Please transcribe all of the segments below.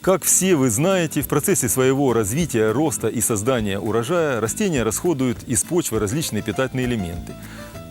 Как все вы знаете, в процессе своего развития, роста и создания урожая растения расходуют из почвы различные питательные элементы.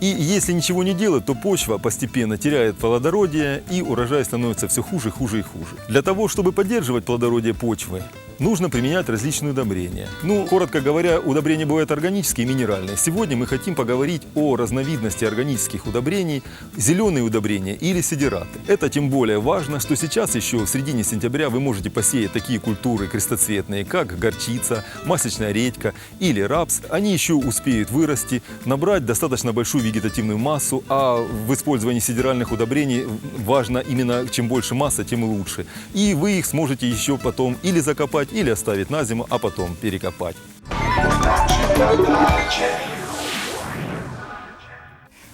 И если ничего не делать, то почва постепенно теряет плодородие, и урожай становится все хуже, хуже и хуже. Для того, чтобы поддерживать плодородие почвы, нужно применять различные удобрения. Ну, коротко говоря, удобрения бывают органические и минеральные. Сегодня мы хотим поговорить о разновидности органических удобрений, зеленые удобрения или сидираты. Это тем более важно, что сейчас еще в середине сентября вы можете посеять такие культуры крестоцветные, как горчица, масличная редька или рапс. Они еще успеют вырасти, набрать достаточно большую вегетативную массу, а в использовании сидеральных удобрений важно именно чем больше масса, тем лучше. И вы их сможете еще потом или закопать, или оставить на зиму, а потом перекопать.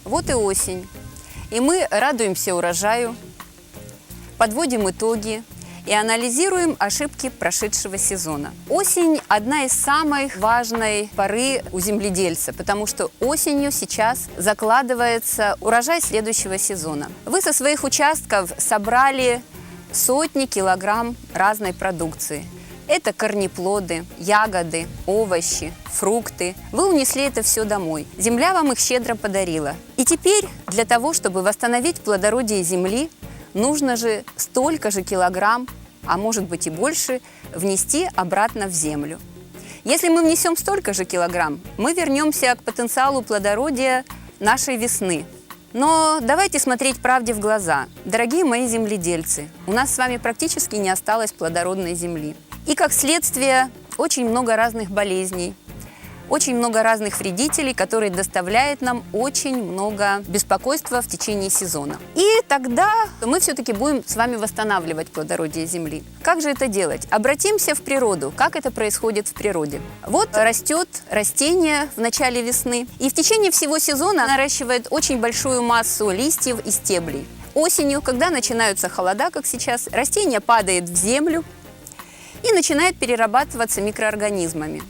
Вот и осень. И мы радуемся урожаю, подводим итоги и анализируем ошибки прошедшего сезона. Осень – одна из самых важной поры у земледельца, потому что осенью сейчас закладывается урожай следующего сезона. Вы со своих участков собрали сотни килограмм разной продукции. Это корнеплоды, ягоды, овощи, фрукты. Вы унесли это все домой. Земля вам их щедро подарила. И теперь для того, чтобы восстановить плодородие земли, нужно же столько же килограмм, а может быть и больше, внести обратно в землю. Если мы внесем столько же килограмм, мы вернемся к потенциалу плодородия нашей весны. Но давайте смотреть правде в глаза. Дорогие мои земледельцы, у нас с вами практически не осталось плодородной земли. И как следствие очень много разных болезней, очень много разных вредителей, которые доставляют нам очень много беспокойства в течение сезона. И тогда мы все-таки будем с вами восстанавливать плодородие земли. Как же это делать? Обратимся в природу. Как это происходит в природе? Вот растет растение в начале весны, и в течение всего сезона наращивает очень большую массу листьев и стеблей. Осенью, когда начинаются холода, как сейчас, растение падает в землю и начинает перерабатываться микроорганизмами.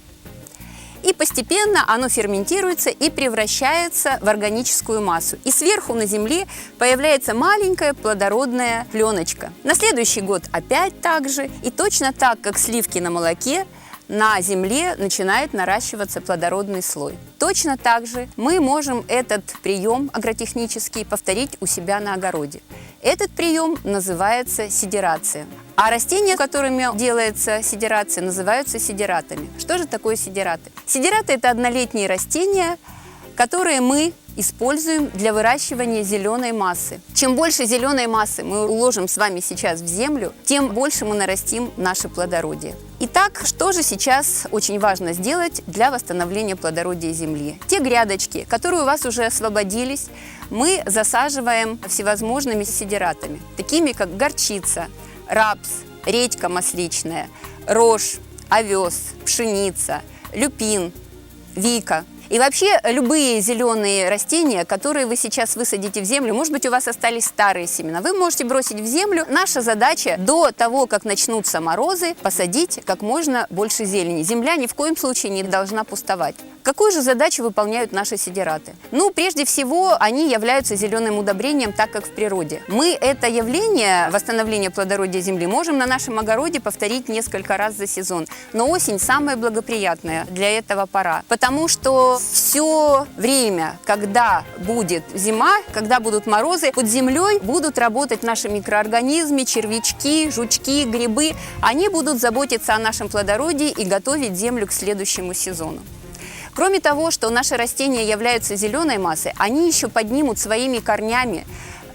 И постепенно оно ферментируется и превращается в органическую массу. И сверху на земле появляется маленькая плодородная пленочка. На следующий год опять так же. И точно так, как сливки на молоке, на земле начинает наращиваться плодородный слой. Точно так же мы можем этот прием агротехнический повторить у себя на огороде. Этот прием называется сидерация. А растения, которыми делается сидерация, называются сидератами. Что же такое сидераты? Сидераты – это однолетние растения, которые мы используем для выращивания зеленой массы. Чем больше зеленой массы мы уложим с вами сейчас в землю, тем больше мы нарастим наше плодородие. Итак, что же сейчас очень важно сделать для восстановления плодородия земли? Те грядочки, которые у вас уже освободились, мы засаживаем всевозможными сидератами, такими как горчица, рапс, редька масличная, рожь, овес, пшеница, люпин, вика – и вообще любые зеленые растения, которые вы сейчас высадите в землю, может быть, у вас остались старые семена, вы можете бросить в землю. Наша задача до того, как начнутся морозы, посадить как можно больше зелени. Земля ни в коем случае не должна пустовать. Какую же задачу выполняют наши сидераты? Ну, прежде всего, они являются зеленым удобрением, так как в природе. Мы это явление, восстановления плодородия земли, можем на нашем огороде повторить несколько раз за сезон. Но осень самая благоприятная для этого пора, потому что все время, когда будет зима, когда будут морозы, под землей будут работать наши микроорганизмы, червячки, жучки, грибы. Они будут заботиться о нашем плодородии и готовить землю к следующему сезону. Кроме того, что наши растения являются зеленой массой, они еще поднимут своими корнями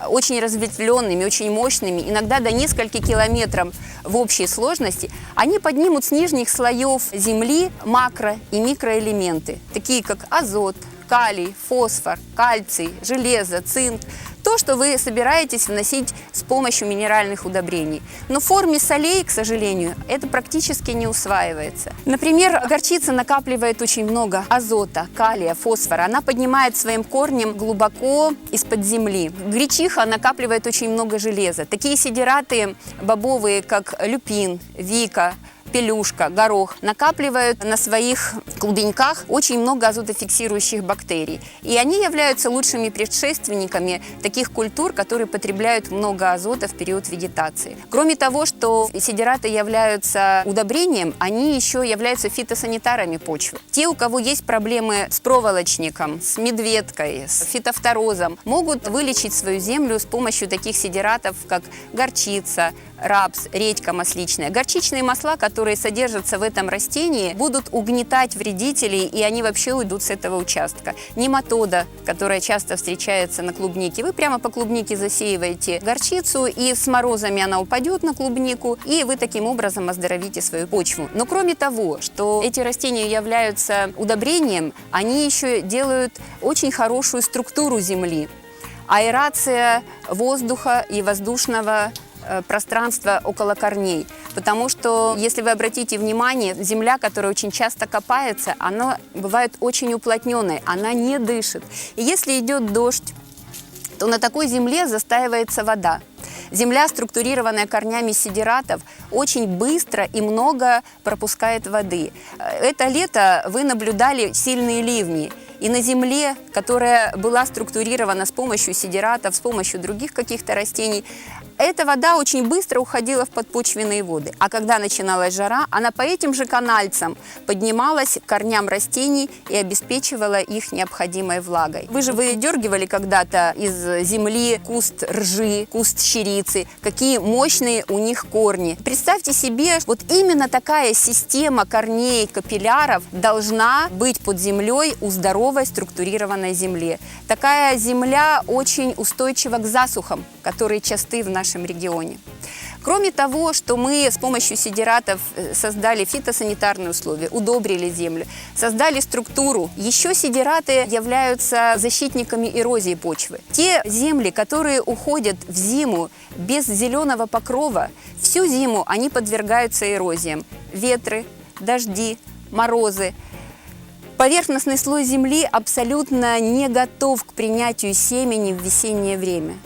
очень разветвленными, очень мощными, иногда до нескольких километров в общей сложности, они поднимут с нижних слоев земли макро- и микроэлементы, такие как азот, калий, фосфор, кальций, железо, цинк, то, то, что вы собираетесь вносить с помощью минеральных удобрений. Но в форме солей, к сожалению, это практически не усваивается. Например, горчица накапливает очень много азота, калия, фосфора. Она поднимает своим корнем глубоко из-под земли. Гречиха накапливает очень много железа. Такие сидираты бобовые, как люпин, вика, пелюшка, горох накапливают на своих клубеньках очень много азотофиксирующих бактерий. И они являются лучшими предшественниками таких культур, которые потребляют много азота в период вегетации. Кроме того, что сидираты являются удобрением, они еще являются фитосанитарами почвы. Те, у кого есть проблемы с проволочником, с медведкой, с фитофторозом, могут вылечить свою землю с помощью таких сидиратов, как горчица, рапс, редька масличная. Горчичные масла, которые содержатся в этом растении, будут угнетать вредителей, и они вообще уйдут с этого участка. Нематода, которая часто встречается на клубнике, вы прямо по клубнике засеиваете горчицу, и с морозами она упадет на клубнику, и вы таким образом оздоровите свою почву. Но кроме того, что эти растения являются удобрением, они еще делают очень хорошую структуру земли. Аэрация воздуха и воздушного э, пространства около корней. Потому что, если вы обратите внимание, земля, которая очень часто копается, она бывает очень уплотненной, она не дышит. И если идет дождь, то на такой земле застаивается вода. Земля, структурированная корнями сидиратов, очень быстро и много пропускает воды. Э, Это лето вы наблюдали сильные ливни. И на земле, которая была структурирована с помощью сидиратов, с помощью других каких-то растений, эта вода очень быстро уходила в подпочвенные воды. А когда начиналась жара, она по этим же канальцам поднималась к корням растений и обеспечивала их необходимой влагой. Вы же выдергивали когда-то из земли куст ржи, куст щирицы, какие мощные у них корни. Представьте себе, вот именно такая система корней капилляров должна быть под землей у здоровой структурированной земли. Такая земля очень устойчива к засухам, которые часты в нашем регионе. Кроме того, что мы с помощью сидиратов э, создали фитосанитарные условия, удобрили землю, создали структуру, еще сидираты являются защитниками эрозии почвы. Те земли, которые уходят в зиму без зеленого покрова, всю зиму они подвергаются эрозиям. Ветры, дожди, морозы. Поверхностный слой земли абсолютно не готов к принятию семени в весеннее время.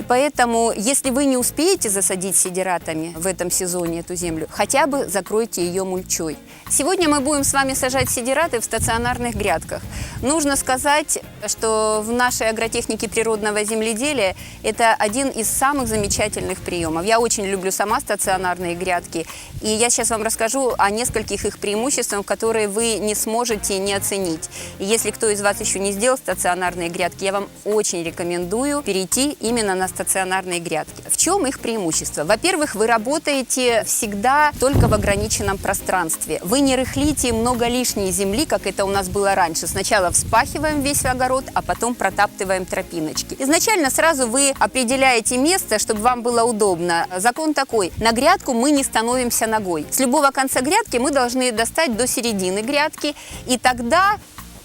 И поэтому, если вы не успеете засадить сидиратами в этом сезоне эту землю, хотя бы закройте ее мульчой. Сегодня мы будем с вами сажать сидираты в стационарных грядках. Нужно сказать, что в нашей агротехнике природного земледелия это один из самых замечательных приемов. Я очень люблю сама стационарные грядки, и я сейчас вам расскажу о нескольких их преимуществах, которые вы не сможете не оценить. И если кто из вас еще не сделал стационарные грядки, я вам очень рекомендую перейти именно на стационарные грядки. В чем их преимущество? Во-первых, вы работаете всегда только в ограниченном пространстве. Вы не рыхлите много лишней земли, как это у нас было раньше. Сначала вспахиваем весь огород, а потом протаптываем тропиночки. Изначально сразу вы определяете место, чтобы вам было удобно. Закон такой. На грядку мы не становимся ногой. С любого конца грядки мы должны достать до середины грядки, и тогда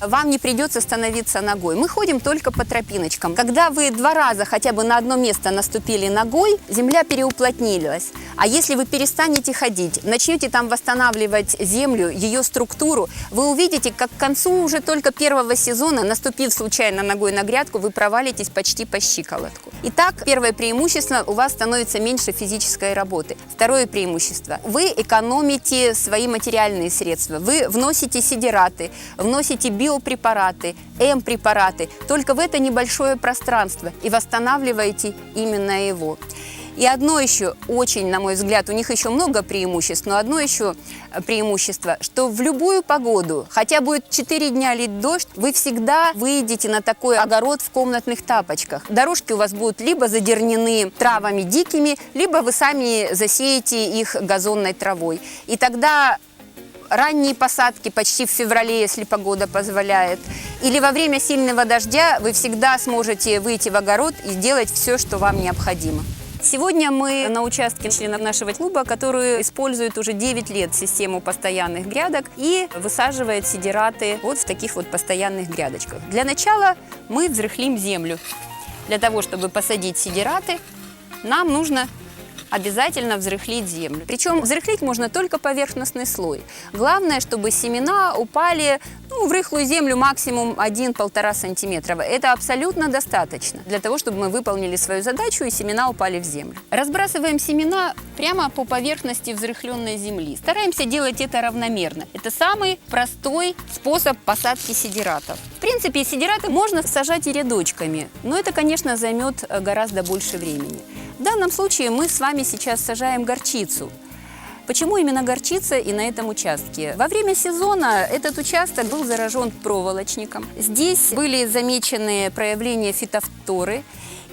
вам не придется становиться ногой. Мы ходим только по тропиночкам. Когда вы два раза хотя бы на одно место наступили ногой, земля переуплотнилась. А если вы перестанете ходить, начнете там восстанавливать землю, ее структуру, вы увидите, как к концу уже только первого сезона, наступив случайно ногой на грядку, вы провалитесь почти по щиколотку. Итак, первое преимущество – у вас становится меньше физической работы. Второе преимущество – вы экономите свои материальные средства. Вы вносите сидираты, вносите биопрепараты, М-препараты только в это небольшое пространство и восстанавливаете именно его. И одно еще очень, на мой взгляд, у них еще много преимуществ, но одно еще преимущество, что в любую погоду, хотя будет 4 дня лить дождь, вы всегда выйдете на такой огород в комнатных тапочках. Дорожки у вас будут либо задернены травами дикими, либо вы сами засеете их газонной травой. И тогда ранние посадки почти в феврале, если погода позволяет. Или во время сильного дождя вы всегда сможете выйти в огород и сделать все, что вам необходимо. Сегодня мы на участке членов нашего клуба, который использует уже 9 лет систему постоянных грядок и высаживает сидираты вот в таких вот постоянных грядочках. Для начала мы взрыхлим землю. Для того, чтобы посадить сидираты, нам нужно обязательно взрыхлить землю. Причем взрыхлить можно только поверхностный слой. Главное, чтобы семена упали ну, в рыхлую землю максимум 1-1,5 сантиметра. Это абсолютно достаточно для того, чтобы мы выполнили свою задачу и семена упали в землю. Разбрасываем семена прямо по поверхности взрыхленной земли. Стараемся делать это равномерно. Это самый простой способ посадки сидиратов. В принципе, сидираты можно сажать и рядочками, но это, конечно, займет э, гораздо больше времени. В данном случае мы с вами сейчас сажаем горчицу. Почему именно горчица и на этом участке? Во время сезона этот участок был заражен проволочником. Здесь были замечены проявления фитофторы.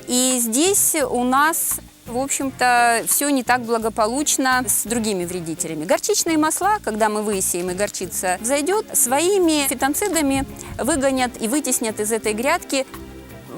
И здесь у нас в общем-то, все не так благополучно с другими вредителями. Горчичные масла, когда мы высеем и горчица взойдет, своими фитонцидами выгонят и вытеснят из этой грядки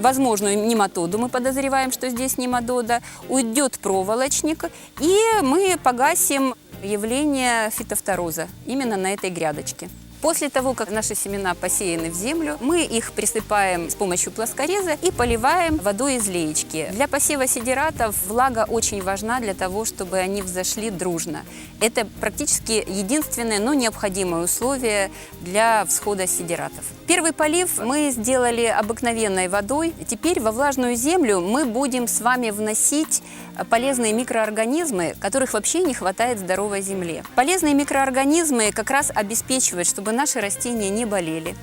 возможную нематоду, мы подозреваем, что здесь нематода, уйдет проволочник, и мы погасим явление фитофтороза именно на этой грядочке. После того, как наши семена посеяны в землю, мы их присыпаем с помощью плоскореза и поливаем водой из леечки. Для посева сидератов влага очень важна для того, чтобы они взошли дружно. Это практически единственное, но необходимое условие для всхода сидератов. Первый полив мы сделали обыкновенной водой. Теперь во влажную землю мы будем с вами вносить полезные микроорганизмы, которых вообще не хватает здоровой земле. Полезные микроорганизмы как раз обеспечивают, чтобы наши растения не болели.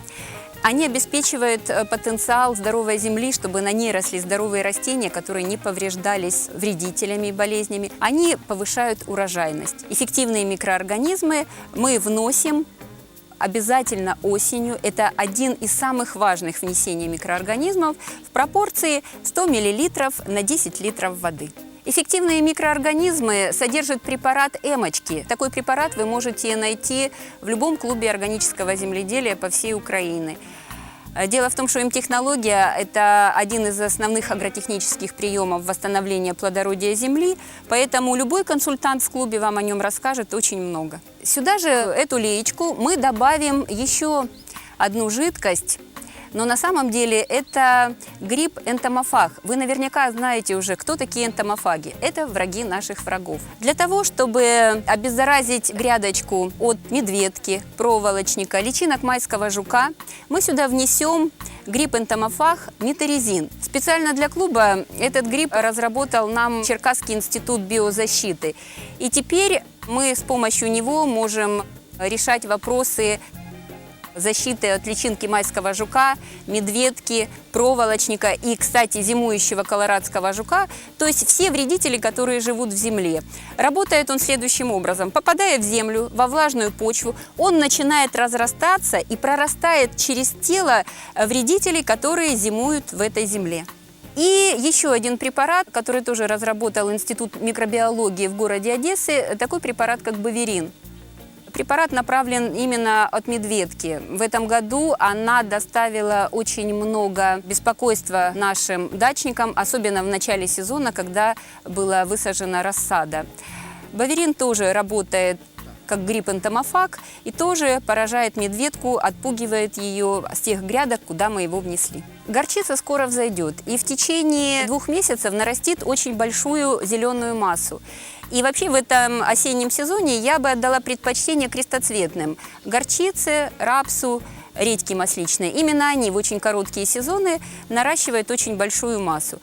Они обеспечивают э, потенциал здоровой земли, чтобы на ней росли здоровые растения, которые не повреждались вредителями и болезнями. Они повышают урожайность. Эффективные микроорганизмы мы вносим обязательно осенью. Это один из самых важных внесений микроорганизмов в пропорции 100 мл на 10 литров воды. Эффективные микроорганизмы содержат препарат эмочки. Такой препарат вы можете найти в любом клубе органического земледелия по всей Украине. Дело в том, что им-технология – это один из основных агротехнических приемов восстановления плодородия земли, поэтому любой консультант в клубе вам о нем расскажет очень много. Сюда же эту леечку мы добавим еще одну жидкость, но на самом деле это гриб энтомофаг. Вы наверняка знаете уже, кто такие энтомофаги. Это враги наших врагов. Для того, чтобы обеззаразить грядочку от медведки, проволочника, личинок майского жука, мы сюда внесем гриб энтомофаг метаризин. Специально для клуба этот гриб разработал нам Черкасский институт биозащиты. И теперь мы с помощью него можем решать вопросы защиты от личинки майского жука, медведки, проволочника и, кстати, зимующего колорадского жука, то есть все вредители, которые живут в земле. Работает он следующим образом. Попадая в землю, во влажную почву, он начинает разрастаться и прорастает через тело вредителей, которые зимуют в этой земле. И еще один препарат, который тоже разработал Институт микробиологии в городе Одессы, такой препарат, как Баверин. Препарат направлен именно от медведки. В этом году она доставила очень много беспокойства нашим дачникам, особенно в начале сезона, когда была высажена рассада. Баверин тоже работает как гриб энтомофаг, и тоже поражает медведку, отпугивает ее с тех грядок, куда мы его внесли. Горчица скоро взойдет, и в течение двух месяцев нарастит очень большую зеленую массу. И вообще в этом осеннем сезоне я бы отдала предпочтение крестоцветным. Горчице, рапсу, редьки масличные. Именно они в очень короткие сезоны наращивают очень большую массу.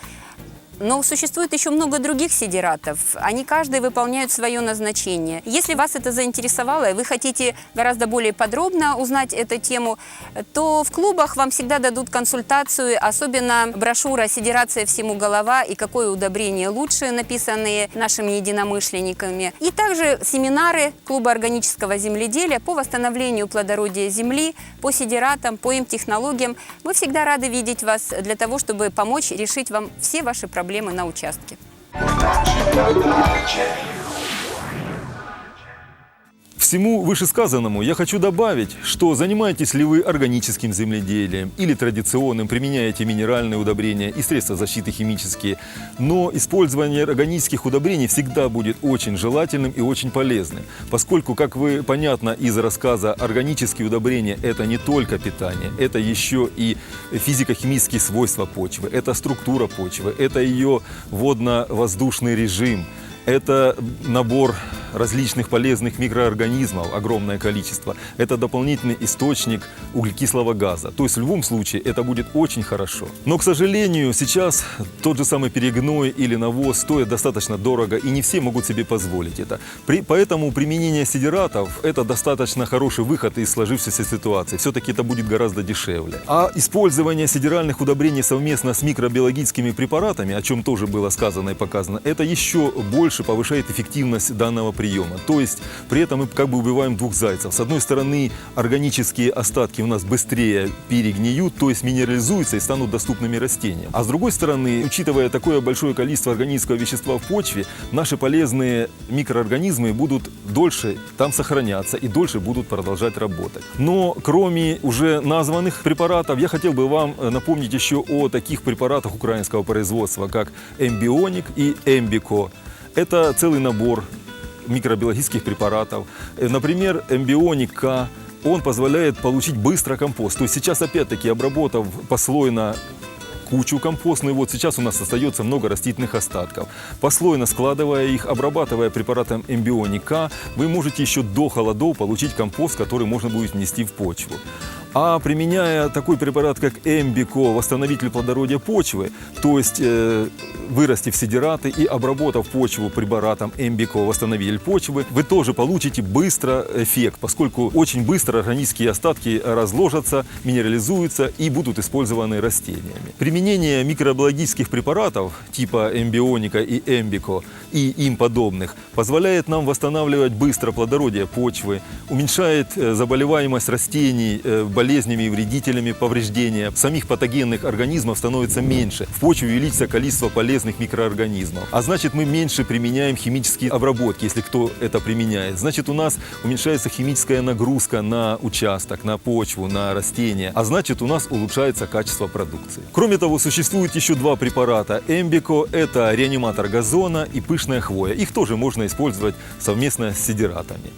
Но существует еще много других сидератов. Они каждый выполняют свое назначение. Если вас это заинтересовало, и вы хотите гораздо более подробно узнать эту тему, то в клубах вам всегда дадут консультацию, особенно брошюра «Сидерация всему голова» и «Какое удобрение лучше», написанные нашими единомышленниками. И также семинары клуба органического земледелия по восстановлению плодородия земли, по сидератам, по им технологиям. Мы всегда рады видеть вас для того, чтобы помочь решить вам все ваши проблемы проблемы на участке. Всему вышесказанному я хочу добавить, что занимаетесь ли вы органическим земледелием или традиционным, применяете минеральные удобрения и средства защиты химические, но использование органических удобрений всегда будет очень желательным и очень полезным, поскольку, как вы понятно из рассказа, органические удобрения – это не только питание, это еще и физико-химические свойства почвы, это структура почвы, это ее водно-воздушный режим, это набор различных полезных микроорганизмов, огромное количество. Это дополнительный источник углекислого газа. То есть в любом случае это будет очень хорошо. Но, к сожалению, сейчас тот же самый перегной или навоз стоит достаточно дорого, и не все могут себе позволить это. При, поэтому применение сидератов – это достаточно хороший выход из сложившейся ситуации. Все-таки это будет гораздо дешевле. А использование сидеральных удобрений совместно с микробиологическими препаратами, о чем тоже было сказано и показано, это еще больше повышает эффективность данного приема. То есть при этом мы как бы убиваем двух зайцев. С одной стороны, органические остатки у нас быстрее перегниют, то есть минерализуются и станут доступными растениям. А с другой стороны, учитывая такое большое количество органического вещества в почве, наши полезные микроорганизмы будут дольше там сохраняться и дольше будут продолжать работать. Но кроме уже названных препаратов, я хотел бы вам э, напомнить еще о таких препаратах украинского производства, как эмбионик и эмбико. Это целый набор микробиологических препаратов. Э, Например, эмбионик К, он позволяет получить быстро компост. То есть сейчас опять-таки обработав послойно кучу компостную. Вот сейчас у нас остается много растительных остатков. Послойно складывая их, обрабатывая препаратом эмбионика, вы можете еще до холодов получить компост, который можно будет внести в почву. А применяя такой препарат, как Эмбико, восстановитель плодородия почвы, то есть э, вырастив сидираты и обработав почву препаратом Эмбико, восстановитель почвы, вы тоже получите быстро эффект, поскольку очень быстро органические остатки разложатся, минерализуются и будут использованы растениями. Применение микробиологических препаратов типа эмбионика и эмбико и им подобных позволяет нам восстанавливать быстро плодородие почвы, уменьшает э, заболеваемость растений э, болезнями и вредителями повреждения. Самих патогенных организмов становится меньше. В почве увеличится количество полезных микроорганизмов. А значит, мы меньше применяем химические обработки, если кто это применяет. Значит, у нас уменьшается химическая нагрузка на участок, на почву, на растения. А значит, у нас улучшается качество продукции. Кроме того, существует еще два препарата. Эмбико – это реаниматор газона и пышная хвоя. Их тоже можно использовать совместно с сидератами.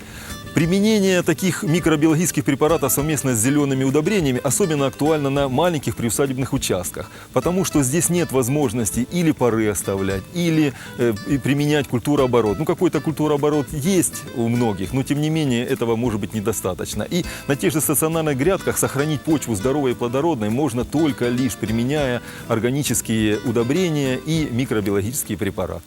Применение таких микробиологических препаратов совместно с зелеными удобрениями особенно актуально на маленьких приусадебных участках, потому что здесь нет возможности или поры оставлять, или э, применять культурооборот. Ну, какой-то культурооборот есть у многих, но тем не менее этого может быть недостаточно. И на тех же стационарных грядках сохранить почву здоровой и плодородной можно только лишь применяя органические удобрения и микробиологические препараты.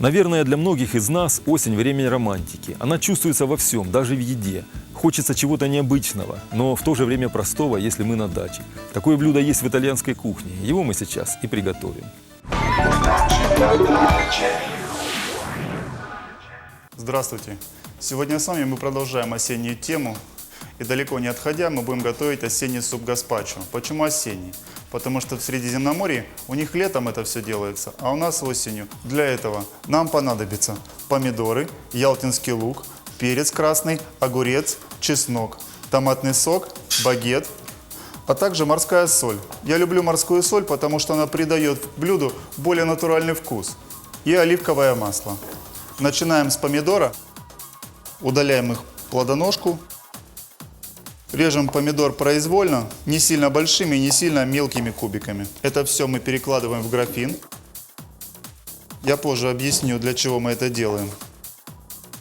Наверное, для многих из нас осень – время романтики. Она чувствуется во всем, даже в еде. Хочется чего-то необычного, но в то же время простого, если мы на даче. Такое блюдо есть в итальянской кухне. Его мы сейчас и приготовим. Здравствуйте! Сегодня с вами мы продолжаем осеннюю тему. И далеко не отходя, мы будем готовить осенний суп гаспачо. Почему осенний? Потому что в Средиземноморье у них летом это все делается, а у нас осенью. Для этого нам понадобится помидоры, ялтинский лук, перец красный, огурец, чеснок, томатный сок, багет, а также морская соль. Я люблю морскую соль, потому что она придает блюду более натуральный вкус. И оливковое масло. Начинаем с помидора. Удаляем их плодоножку. Режем помидор произвольно, не сильно большими, не сильно мелкими кубиками. Это все мы перекладываем в графин. Я позже объясню, для чего мы это делаем.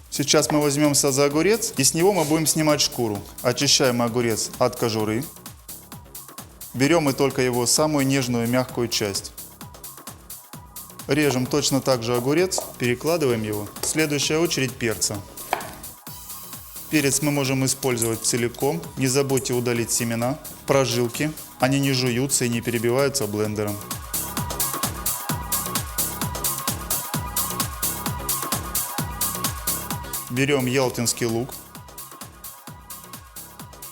Сейчас мы возьмемся за огурец и с него мы будем снимать шкуру. Очищаем огурец от кожуры. Берем и только его самую нежную мягкую часть. Режем точно так же огурец, перекладываем его. Следующая очередь перца. Перец мы можем использовать целиком. Не забудьте удалить семена, прожилки. Они не жуются и не перебиваются блендером. Берем ялтинский лук.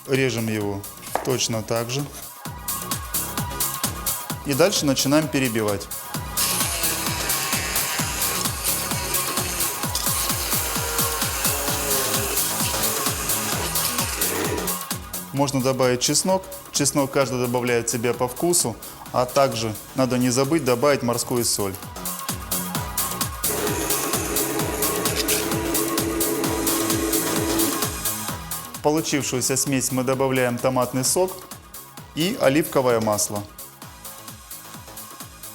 Режем его точно так же. И дальше начинаем перебивать. Можно добавить чеснок. Чеснок каждый добавляет себе по вкусу. А также надо не забыть добавить морскую соль. В получившуюся смесь мы добавляем томатный сок и оливковое масло.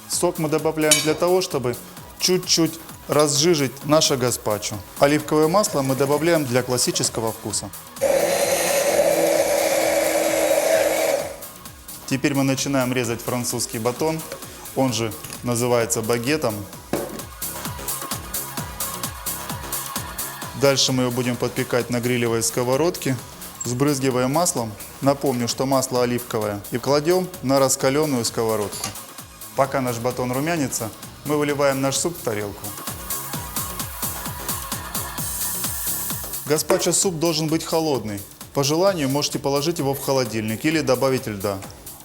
Сок мы добавляем для того, чтобы чуть-чуть разжижить наше гаспачо. Оливковое масло мы добавляем для классического вкуса. Теперь мы начинаем резать французский батон, он же называется багетом. Дальше мы его будем подпекать на грилевой сковородке, сбрызгивая маслом. Напомню, что масло оливковое. И кладем на раскаленную сковородку. Пока наш батон румянится, мы выливаем наш суп в тарелку. Гаспачо суп должен быть холодный. По желанию можете положить его в холодильник или добавить льда.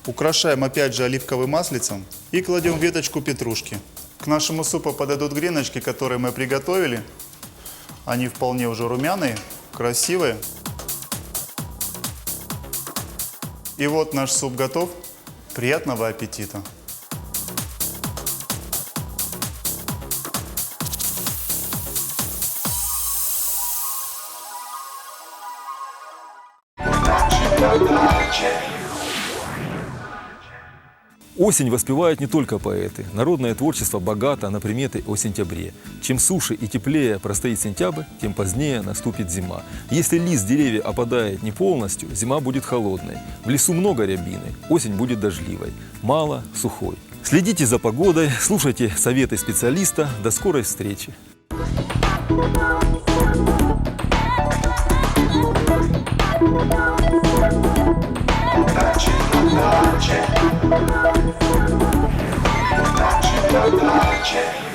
Украшаем опять же оливковым маслицем и кладем веточку петрушки. К нашему супу подойдут греночки, которые мы приготовили. Они вполне уже румяные, красивые. И вот наш суп готов. Приятного аппетита! Осень воспевают не только поэты. Народное творчество богато на приметы о сентябре. Чем суше и теплее простоит сентябрь, тем позднее наступит зима. Если лист деревья опадает не полностью, зима будет холодной. В лесу много рябины, осень будет дождливой. Мало – сухой. Следите за погодой, слушайте советы специалиста. До скорой встречи! Dacie, dacie, Buonanotte